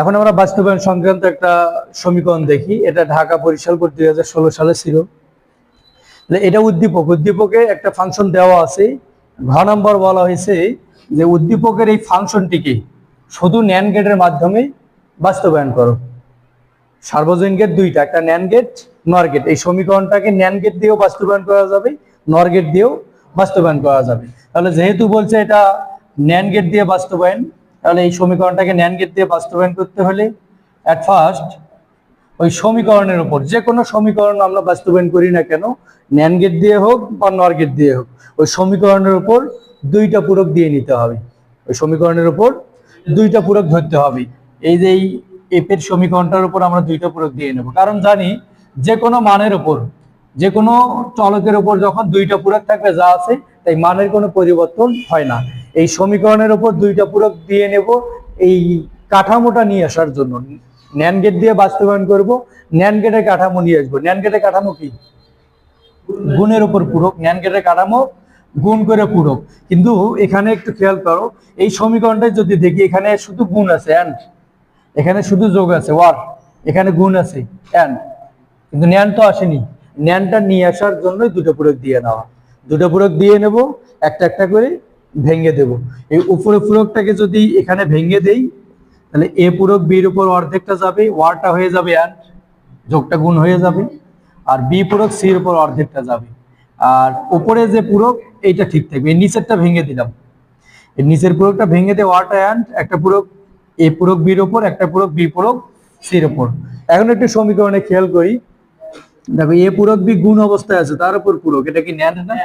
এখন আমরা বাস্তবায়ন সংক্রান্ত একটা সমীকরণ দেখি। এটা ঢাকা বরিশাল বোর্ড দুই সালে ছিল। এটা উদ্দীপক। উদ্দীপকে একটা ফাংশন দেওয়া আছে। ঘ নম্বর বলা হয়েছে যে উদ্দীপকের এই ফাংশনটিকে শুধু ন্যান গেটের মাধ্যমে বাস্তবায়ন করো। সার্বজনীন গেট দুইটা, একটা ন্যান গেট নর গেট। এই সমীকরণটাকে ন্যান গেট দিয়েও বাস্তবায়ন করা যাবে নর গেট দিয়েও বাস্তবায়ন করা যাবে। তাহলে যেহেতু বলছে এটা ন্যান গেট দিয়ে বাস্তবায়ন তাহলে এই সমীকরণটাকে ন্যান গেট দিয়ে বাস্তবায়ন করতে হলে অ্যাট ফার্স্ট ওই সমীকরণের উপর, যে কোনো সমীকরণ আমরা বাস্তবায়ন করি না কেন ন্যান গেট দিয়ে হোক বা নর গেট দিয়ে হোক, ওই সমীকরণের উপর দুইটা পূরক দিয়ে নিতে হবে। ওই সমীকরণের উপর দুইটা পূরক ধরতে হবে। এই যে এই এপের সমীকরণটার উপর আমরা দুইটা পূরক দিয়ে নেব। কারণ জানি যে কোনো মানের উপর, যে কোনো চলকের উপর যখন দুইটা পূরক থাকবে যা আছে, তাই মানের কোনো পরিবর্তন হয় না। এই সমীকরণের উপর দুইটা পূরক দিয়ে নেব। এই কাঠামোটা নিয়ে আসার জন্য ন্যান গেট দিয়ে বাস্তবায়ন করব। ন্যান গেটের কাঠামো নিয়ে আসব। ন্যান গেটের কাঠামো কি? গুণের উপর পূরক। ন্যান গেটের কাঠামো গুণ করে পূরক। কিন্তু এখানে একটু খেয়াল করো, এই সমীকরণটা যদি দেখি, এখানে শুধু গুণ আছে অ্যান্ড এখানে শুধু যোগ আছে, ওয়ার। এখানে গুণ আছে অ্যান্ড কিন্তু ন্যান তো আসেনি। ন্যানটা নিয়ে আসার জন্যই দুটো পূরক দিয়ে নেওয়া। দুটো পূরক দিয়ে নেব, একটা একটা করে। ভেঙে দেব। এই উপরে পূরকটাকে যদি এখানে ভেঙে দেই, তাহলে এ পূরক বির উপর অর্ধেকটা যাবে, ওয়ারটা হয়ে যাবে অ্যান্ড যোগটা গুণ হয়ে যাবে, আর বি পূরক সির উপর অর্ধেকটা যাবে। আর উপরে যে পূরক, এইটা ঠিক থাকবে। এই নিচেরটা ভেঙে দিলাম। এই নিচের পূরকটা ভেঙে দিয়ে ওয়ারটা অ্যান্ড একটা পূরক, এ পূরক বির উপর, একটা পূরক বি পূরক সির উপর। এখন একটু সমীকরণে খেয়াল করি। দেখো, এ পূরক বি গুণ অবস্থায় আছে, তার উপর পূরক, এটা কি নেন না?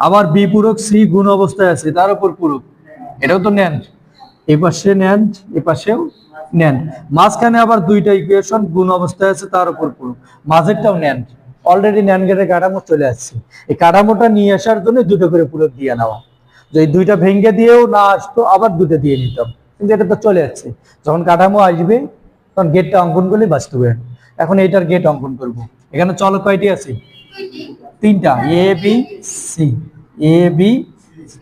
আবার বি পূরক, সি গুণ অবস্থায় আছে, তার উপর পূরক। এটাও তো নেন। এই পাশে নেন, এ পাশেও নেন। মাঝখানে আবার দুইটা ইকুয়েশন গুণ অবস্থায় আছে, তার উপর পূরক। মাঝেরটাও নেন। অলরেডি ন্যান গেটের কাঠামো চলে আসছে। এই কাঠামোটা নিয়ে আসার জন্য দুটো করে পূরক দিয়ে নেওয়া। যদি দুইটা ভেঙে দিয়েও না আসতো, আবার দুটো দিয়ে নিতাম। কিন্তু এটা তো চলে যাচ্ছে যখন কাঠামো আসবে, তখন গেটটা অঙ্কন করলে বাস্তবায়ন এখন এটার গেট অঙ্কন করব। এখানে চলো কয়টি আছে? তিনটা A B C A B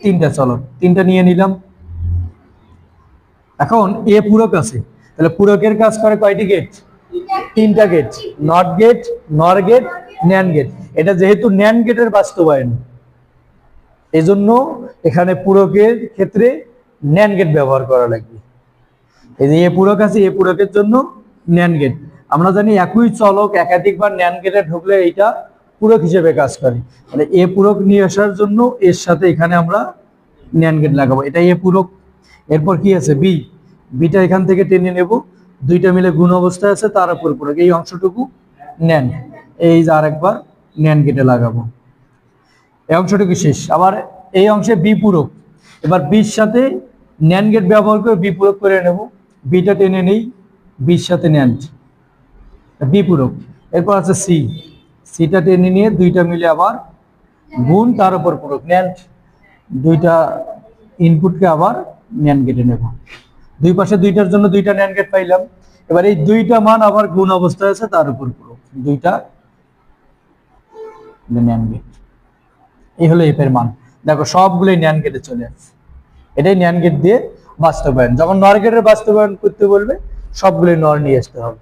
তিনটা, চলো। তিনটা নিয়ে নিলাম। এখন এ পূরক আছে। তাহলে পূরকের কাজ করে কয়টি গেট তিনটা gate not gate nor gate NAND gate এটা যেহেতু ন্যান গেটের বাস্তবায়ন, এজন্য এখানে পূরকের ক্ষেত্রে ন্যান গেট ব্যবহার করা লাগবে। এই যে এ পূরক আছে এ পূরকের জন্য ন্যান গেট আমরা জানি একই চলক একাধিকবার ন্যান গেটে ঢুকলে এইটা পূরক হিসেবে কাজ করে। মানে এ পূরক নিয়ে আসার জন্য এর সাথে এখানে আমরা ন্যান গেট লাগাবো। এটা এ পূরক। এরপর কি আছে? বি। বিটা এখান থেকে টেনে নেব। দুইটা মিলে গুণ অবস্থায় আছে, তার উপর পূরক। এই অংশটুকু নেন এই যে আরেকবার ন্যান গেটে লাগাবো। এই অংশটুকু শেষ। আবার এই অংশে বি পূরক। এবার বির সাথে ন্যান গেট ব্যবহার করে বি পূরক করে নেব। বিটা টেনে নেই, বির সাথে ন্যান। বি পূরক। এরপর আছে সি। সিটা টেনে নিয়ে দুইটা মিলে আবার গুণ, তার উপর পূরক ন্যান্ড দুইটা ইনপুটকে আবার ন্যান গেটে নেব। দুই পাশে দুইটার জন্য দুইটা ন্যান গেট পাইলাম। এবার এই দুইটা মান আবার গুণ অবস্থায় আছে তার উপর পূরক দুইটা ন্যান গেট এই হলো এফের মান। দেখো, সবগুলোই ন্যান গেটে চলে আসছে। এটাই ন্যান গেট দিয়ে বাস্তবায়ন। যখন নর গেটের বাস্তবায়ন করতে বলবে, সবগুলোই নর নিয়ে আসতে হবে।